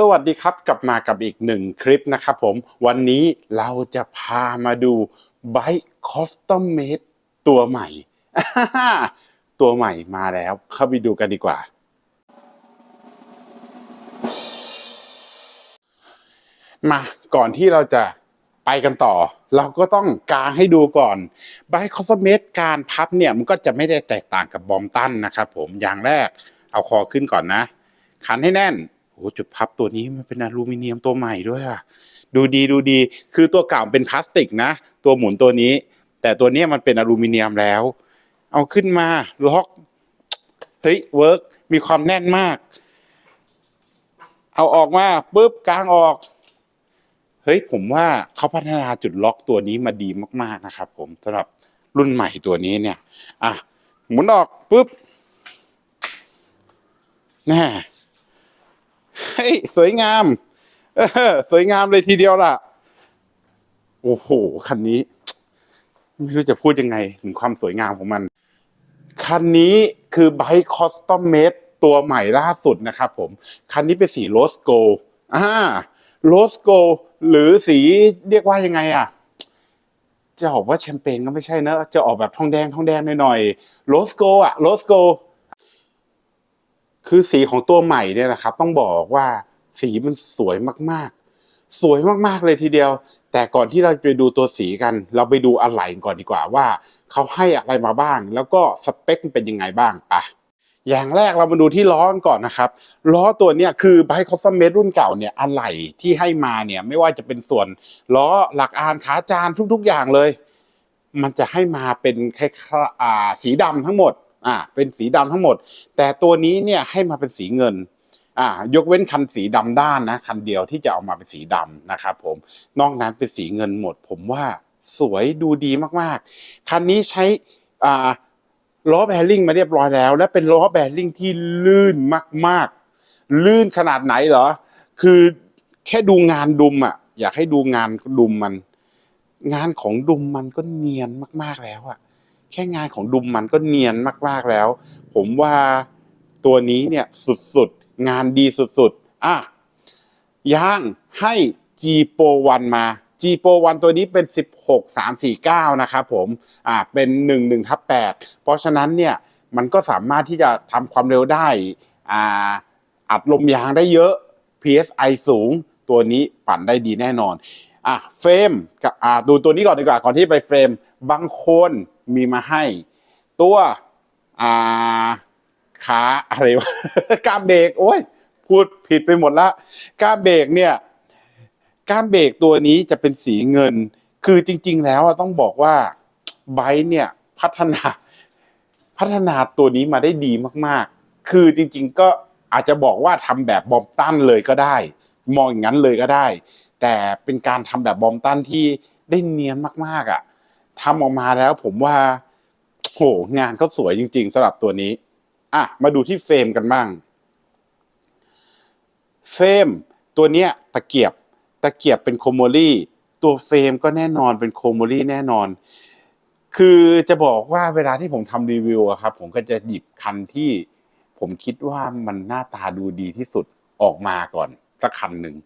สวัสดีครับกลับมากับอีกหนึ่งคลิปนะครับผมวันนี้เราจะพามาดู Bike Custom Made ตัวใหม่ ตัวใหม่มาแล้วเข้าไปดูกันดีกว่า มาก่อนที่เราจะไปกันต่อ เราก็ต้องกางให้ดูก่อน Bike Custom Made การพับเนี่ยมันก็จะไม่ได้แตกต่างกับบอมตันนะครับผมอย่างแรกเอาคอขึ้นก่อนนะ ขันให้แน่น โอ้จุดพับตัวนี้มันเป็นอลูมิเนียมตัวใหม่ด้วยอะดูดีดูดี คือตัวเก่าเป็นพลาสติกนะ ตัวหมุนตัวนี้ แต่ตัวนี้มันเป็นอลูมิเนียมแล้ว เอาขึ้นมาล็อกเฮ้ยเวิร์กมีความแน่นมาก เอาออกมาปุ๊บกลางออกเฮ้ยผมว่าเขาพัฒนาจุดล็อกตัวนี้มาดีมาก ๆนะครับ ผมสำหรับรุ่นใหม่ตัวนี้เนี่ย อะหมุนออกปุ๊บแน่ สวยงามสวยงามเลยทีเดียวล่ะ โอ้โห คันนี้ ไม่รู้จะพูดยังไง ถึงความสวยงามของมัน คันนี้คือไบค์คอสตอมเมดตัวใหม่ล่าสุดนะครับผม คันนี้เป็นสีโรสโกอ่าโรสโกหรือสีเรียกว่ายังไงอะ จะออกว่าแชมเปญก็ไม่ใช่นะ จะออกแบบทองแดงทองแดงหน่อยๆโรสโกอะโรสโก คือสีของตัวใหม่เนี่ยนะครับ ต้องบอกว่าสีมันสวยมากๆ สวยมากๆเลยทีเดียว แต่ก่อนที่เราจะไปดูตัวสีกัน เราไปดูอะไหล่ก่อนดีกว่าว่าเขาให้อะไรมาบ้าง แล้วก็สเปคเป็นยังไงบ้างปะอย่างแรกเรามาดูที่ล้อกันก่อนนะครับ ล้อตัวเนี้ยคือไบค์คอสเมดรุ่นเก่าเนี่ยอะไหล่ที่ให้มาเนี่ยไม่ว่าจะเป็นส่วนล้อหลักอานขาจานทุก ๆ อย่างเลย มันจะให้มาเป็นคล้ายๆอ่สีดำทั้งหมด อ่าเป็นสีดำทั้งหมด แต่ตัวนี้เนี่ยให้มาเป็นสีเงินอ่ายกเว้นคันสีดำด้านนะ คันเดียวที่จะเอามาเป็นสีดำนะครับผมนอกนั้นเป็นสีเงินหมด ผมว่าสวยดูดีมากๆ คันนี้ใช้อ่าล้อแบริ่งมาเรียบร้อยแล้ว และเป็นล้อแบริ่งที่ลื่นมากๆ ลื่นขนาดไหนเหรอ คือแค่ดูงานดุมอะ อยากให้ดูงานดุมมัน งานของดุมมันก็เนียนมากๆแล้วอะ แค่งานของดุมมันก็เนียนมากๆแล้ว ผมว่าตัวนี้เนี่ยสุดๆ งานดีสุดๆ อะย่างให้ G Pro 1มา G Pro 1ตัวนี้เป็น 16 349 นะครับผมอ่าเป็น 11ทับ8เพราะฉะนั้นเนี่ยมันก็สามารถที่จะทำความเร็วได้อ่าอัดลมยางได้เยอะ PSI สูงตัวนี้ปั่นได้ดีแน่นอน อะเฟรมกับอ่าดูตัวนี้ก่อนดีกว่าก่อนที่ไปเฟรมบางคน มีมาให้ ตัวอ่าขาอะไรวะก้ามเบรกโอ้ยพูดผิดไปหมดละก้ามเบรกเนี่ยก้ามเบรกตัวนี้จะเป็นสีเงิน คือจริง ๆ แล้วต้องบอกว่าไบค์เนี่ยพัฒนาพัฒนาตัวนี้มาได้ดีมากๆ คือจริง ๆ ก็อาจจะบอกว่าทำแบบบอมตันเลยก็ได้ มองอย่างนั้นเลยก็ได้ แต่เป็นการทำแบบบอมตันที่ได้เนียนมากๆอะ ทำออกมาแล้วผมว่าโหงานเขาสวยจริง ๆสำหรับตัวนี้ อะ มาดูที่เฟรมกันบ้าง เฟรมตัวเนี้ยตะเกียบตะเกียบเป็นโคโมลี่ ตัวเฟรมก็แน่นอนเป็นโคโมลี่แน่นอน คือจะบอกว่าเวลาที่ผมทำรีวิวอะครับ ผมก็จะหยิบคันที่ ผมคิดว่ามันหน้าตาดูดีที่สุดออกมาก่อนสักคันหนึ่ง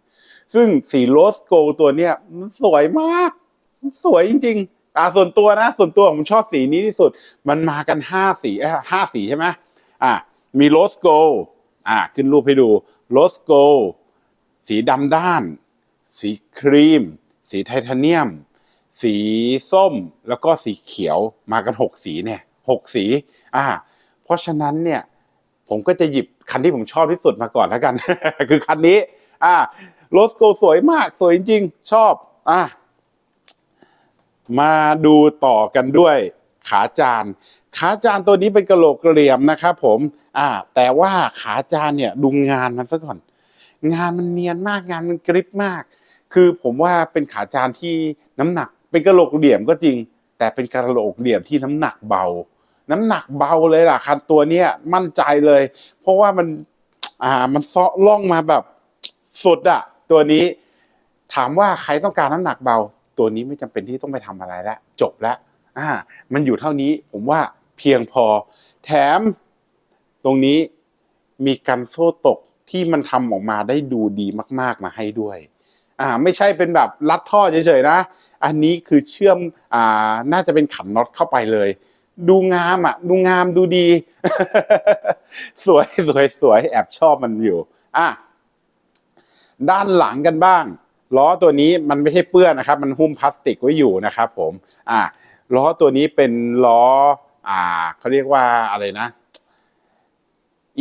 ซึ่งสีโรสโกตัวเนี้ยมันสวยมาก มันสวยจริง ๆ อ่าส่วนตัวนะ ส่วนตัวผมชอบสีนี้ที่สุด มันมากันห้าสีห้าสีใช่ไหมอ่ามีโรสโกอ่าขึ้นรูปให้ดูโรสโกสีดำด้าน สีครีม สีไทเทเนียม สีส้มแล้วก็สีเขียวมากันหกสีเนี่ยหกสีอ่าเพราะฉะนั้นเนี่ย ผมก็จะหยิบคันที่ผมชอบที่สุดมาก่อนแล้วกัน คือคันนี้ อ่าโรสโกสวยมาก สวยจริงชอบ อ่า มาดูต่อกันด้วยขาจาน ขาจานตัวนี้เป็นกระโหลกกระเหลี่ยมนะครับผมอ่าแต่ว่าขาจานเนี่ยดูงานมันซะก่อน งานมันเนียนมากงานมันกริบมาก คือผมว่าเป็นขาจานที่น้ำหนัก เป็นกระโหลกเหลี่ยมก็จริง แต่เป็นกระโหลกเหลี่ยมที่น้ำหนักเบา น้ำหนักเบาเลยล่ะคันตัวเนี้ยมั่นใจเลย เพราะว่ามันอ่ามันเซาะล่องมาแบบสุดอะตัวนี้ ถามว่าใครต้องการน้ำหนักเบา ตัวนี้ไม่จำเป็นที่ต้องไปทำอะไรแล้วจบแล้วอ่า มันอยู่เท่านี้ผมว่าเพียงพอ แถมตรงนี้มีกันโซ่ตกที่มันทำออกมาได้ดูดีมาก ๆ มาให้ด้วย อ่า ไม่ใช่เป็นแบบรัดท่อเฉยๆนะ อันนี้คือเชื่อม อ่า น่าจะเป็นขันน็อตเข้าไปเลย ดูงามอะ ดูงามดูดี สวยสวยสวยแอบชอบมันอยู่ อะ ด้านหลังกันบ้าง ล้อตัวนี้มันไม่ใช่เปื้อนนะครับ มันหุ้มพลาสติกไว้อยู่นะครับ ผมอะล้อตัวนี้เป็นล้ออ่าเขาเรียกว่าอะไรนะ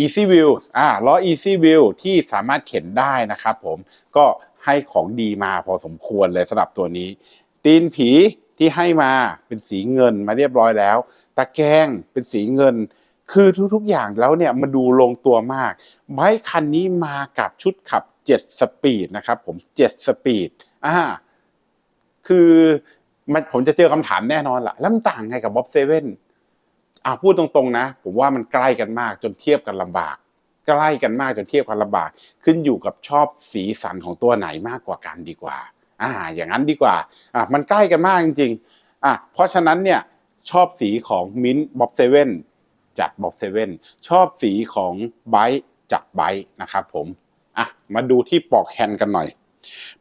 Easy View อ่าล้อ Easy View ที่สามารถเข็นได้นะครับ ผมก็ให้ของดีมาพอสมควรเลยสำหรับตัวนี้ ตีนผีที่ให้มาเป็นสีเงินมาเรียบร้อยแล้ว ตะแกรงเป็นสีเงิน คือทุกๆอย่างแล้วเนี่ยมาดูลงตัวมากไบค์คันนี้มากับชุดขับ 7 สปีดนะครับผม 7 สปีดอ่าคือมันผมจะเจอคำถามแน่นอนละแล้วมันต่างไงกับบ๊อบเซเว่นอ่าพูดตรงๆนะ ผมว่ามันใกล้กันมากจนเทียบกันลำบาก ใกล้กันมากจนเทียบกันลำบาก ขึ้นอยู่กับชอบสีสันของตัวไหนมากกว่ากันดีกว่า อ่า อย่างนั้นดีกว่าอะมันใกล้กันมากจริงๆอะเพราะฉะนั้นเนี่ยชอบสีของมิ้นบ๊อบเซเว่นจัดบ๊อบเซเว่นชอบสีของไบจัดไบนะครับผม อะมาดูที่ปอกแฮนด์กันหน่อย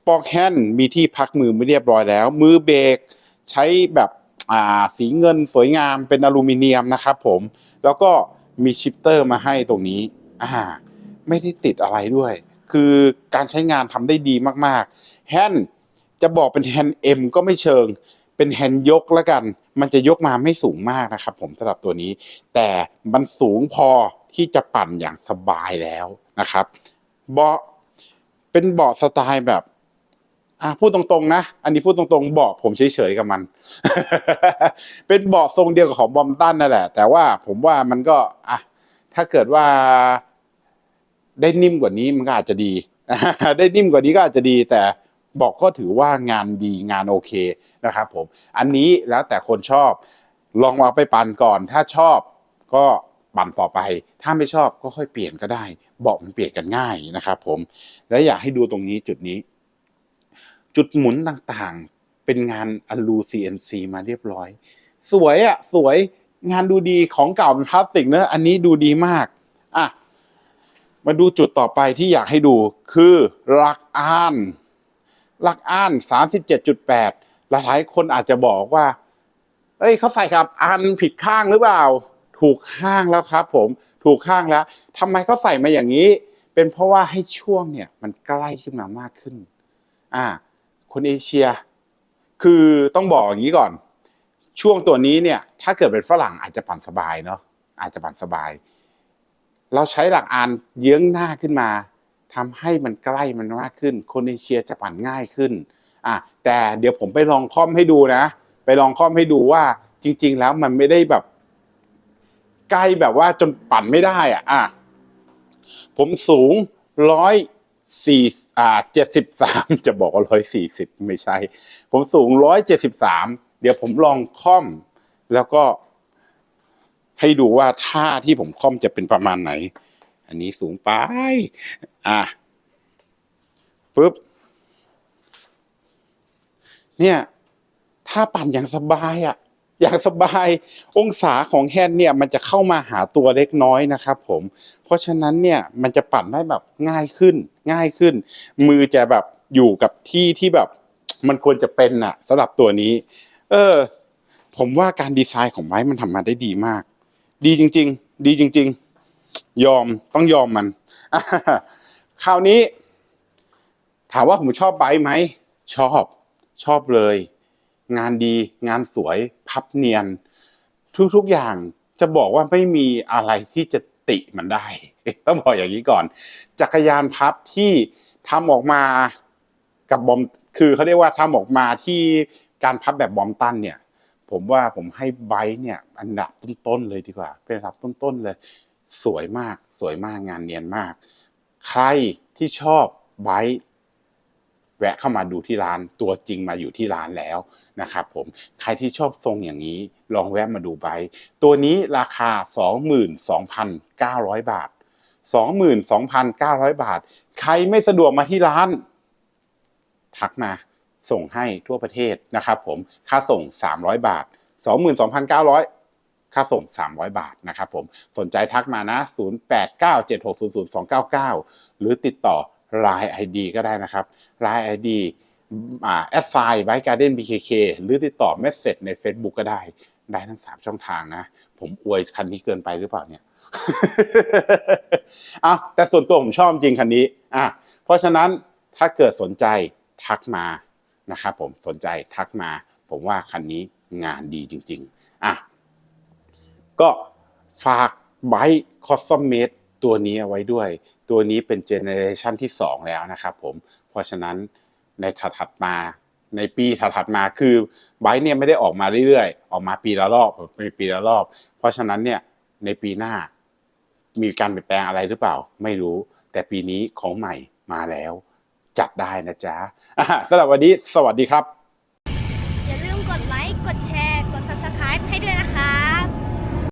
ปอกแฮนด์มีที่พักมือไม่เรียบร้อยแล้ว มือเบรกใช้แบบอ่าสีเงินสวยงามเป็นอลูมิเนียมนะครับผมแล้วก็มีชิปเตอร์มาให้ตรงนี้อ่าไม่ได้ติดอะไรด้วย คือการใช้งานทำได้ดีมากๆแฮนด์จะบอกเป็นแฮนด์ M ก็ไม่เชิง เป็นแฮนด์ยกแล้วกัน มันจะยกมาไม่สูงมากนะครับผมสำหรับตัวนี้ แต่มันสูงพอที่จะปั่นอย่างสบายแล้วนะครับ เบาะเป็นเบาะสไตล์แบบอะพูดตรงๆนะ อันนี้พูดตรงๆเบาะผมเฉยๆกับมัน เป็นเบาะทรงเดียวกับของบอมตันนั่นแหละ แต่ว่าผมว่ามันก็อะถ้าเกิดว่าได้นิ่มกว่านี้มันก็อาจจะดี ได้นิ่มกว่านี้ก็อาจจะดี แต่บอกก็ถือว่างานดีงานโอเคนะครับผม อันนี้แล้วแต่คนชอบ ลองเอาไปปั่นก่อน ถ้าชอบก็ ปั่นต่อไป ถ้าไม่ชอบก็ค่อยเปลี่ยนก็ได้บอกมันเปลี่ยนกันง่ายนะครับผม และอยากให้ดูตรงนี้จุดนี้ จุดหมุนต่างๆ เป็นงานอลู CNC มาเรียบร้อย สวยอะสวยงานดูดีของเก่าเป็นพลาสติกเนอะอันนี้ดูดีมากอะมาดูจุดต่อไปที่อยากให้ดูคือหลักอานหลักอ่าน 37.8 หลายๆคนอาจจะบอกว่า เอ้ยเขาใส่ครับอานผิดข้างหรือเปล่า ถูกข้างแล้วครับผมถูกข้างแล้วทำไมเขาใส่มาอย่างนี้ เป็นเพราะว่าให้ช่วงเนี่ยมันใกล้ขึ้นมามากขึ้นอ่าคนเอเชีย คือต้องบอกอย่างนี้ก่อน ช่วงตัวนี้เนี่ยถ้าเกิดเป็นฝรั่งอาจจะปั่นสบายเนาะอาจจะปั่นสบาย เราใช้หลักอานเยื้องหน้าขึ้นมาทำให้มันใกล้มันมากขึ้น คนเอเชียจะปั่นง่ายขึ้นอะแต่เดี๋ยวผมไปลองค่อมให้ดูนะ ไปลองค่อมให้ดูว่าจริง ๆ แล้วมันไม่ได้แบบ ใกล้แบบว่าจนปั่นไม่ได้อะอะผมสูงร้อยสี่อ่าเจ็ดสิบสามจะบอกว่าร้อยสี่สิบไม่ใช่ ผมสูงร้อยเจ็ดสิบสามเดี๋ยวผมลองค่อม แล้วก็ให้ดูว่าท่าที่ผมค่อมจะเป็นประมาณไหน อันนี้สูงไป อะปุ๊บ เนี่ย ถ้าปั่นอย่างสบายอะ อย่างสบายองศาของแฮนด์เนี่ยมันจะเข้ามาหาตัวเล็กน้อยนะครับผมเพราะฉะนั้นเนี่ยมันจะปั่นได้แบบง่ายขึ้นง่ายขึ้น มือจะแบบอยู่กับที่ที่แบบมันควรจะเป็นน่ะสำหรับตัวนี้ เออ ผมว่าการดีไซน์ของไม้มันทำมาได้ดีมาก ดีจริง ๆ ดีจริง ๆ ยอมต้องยอมมันคราวนี้ ถามว่าผมชอบไบไหมชอบ ชอบเลย งานดี งานสวยพับเนียน ทุกๆอย่างจะบอกว่าไม่มีอะไรที่จะติมันได้ ต้องบอกอย่างนี้ก่อน จักรยานพับที่ทำออกมากับบอมคือเขาเรียกว่าทำออกมาที่การพับแบบบอมตันเนี่ย ผมว่าผมให้ไบค์เนี่ยอันดับต้นๆเลยดีกว่า เป็นอันดับต้นๆเลย สวยมากสวยมากงานเนียนมาก ใครที่ชอบไบค์ แวะเข้ามาดูที่ร้านตัวจริงมาอยู่ที่ร้านแล้วนะครับผมใครที่ชอบทรงอย่างนี้ลองแวะมาดูไบตัวนี้ราคา 22,900 บาท 22,900 บาท ใครไม่สะดวกมาที่ร้าน ทักมาส่งให้ทั่วประเทศนะครับผมค่าส่ง 300 บาท 22,900ค่าส่ง 300 บาทนะครับผม สนใจทักมานะ 0897600299 หรือติดต่อ Line ID ก็ได้นะครับ Line ID อ่าแอดไซน์ไบการ์เด้น BKK หรือติดต่อเมสเซจใน Facebook ก็ได้ ได้ทั้ง 3 ช่องทางนะ ผมอวยคันนี้เกินไปหรือเปล่าเนี่ยเอาแต่ส่วนตัวผมชอบจริงคันนี้อะเพราะฉะนั้นถ้าเกิดสนใจทักมานะครับผมสนใจทักมา ผมว่าคันนี้งานดีจริงๆอะก็ฝากไบคอสซอมเมดตัวนี้เอาไว้ด้วย ตัวนี้เป็นเจเนอเรชันที่ 2 แล้วนะครับผม เพราะฉะนั้นในถัดมาในปีถัดมาคือไบค์เนี่ยไม่ได้ออกมาเรื่อยๆ ออกมาปีละรอบมีปีละรอบ เพราะฉะนั้นเนี่ยในปีหน้ามีการเปลี่ยนแปลงอะไรหรือเปล่า ไม่รู้ แต่ปีนี้ของใหม่มาแล้ว จัดได้นะจ๊ะะสำหรับวันนี้สวัสดีครับ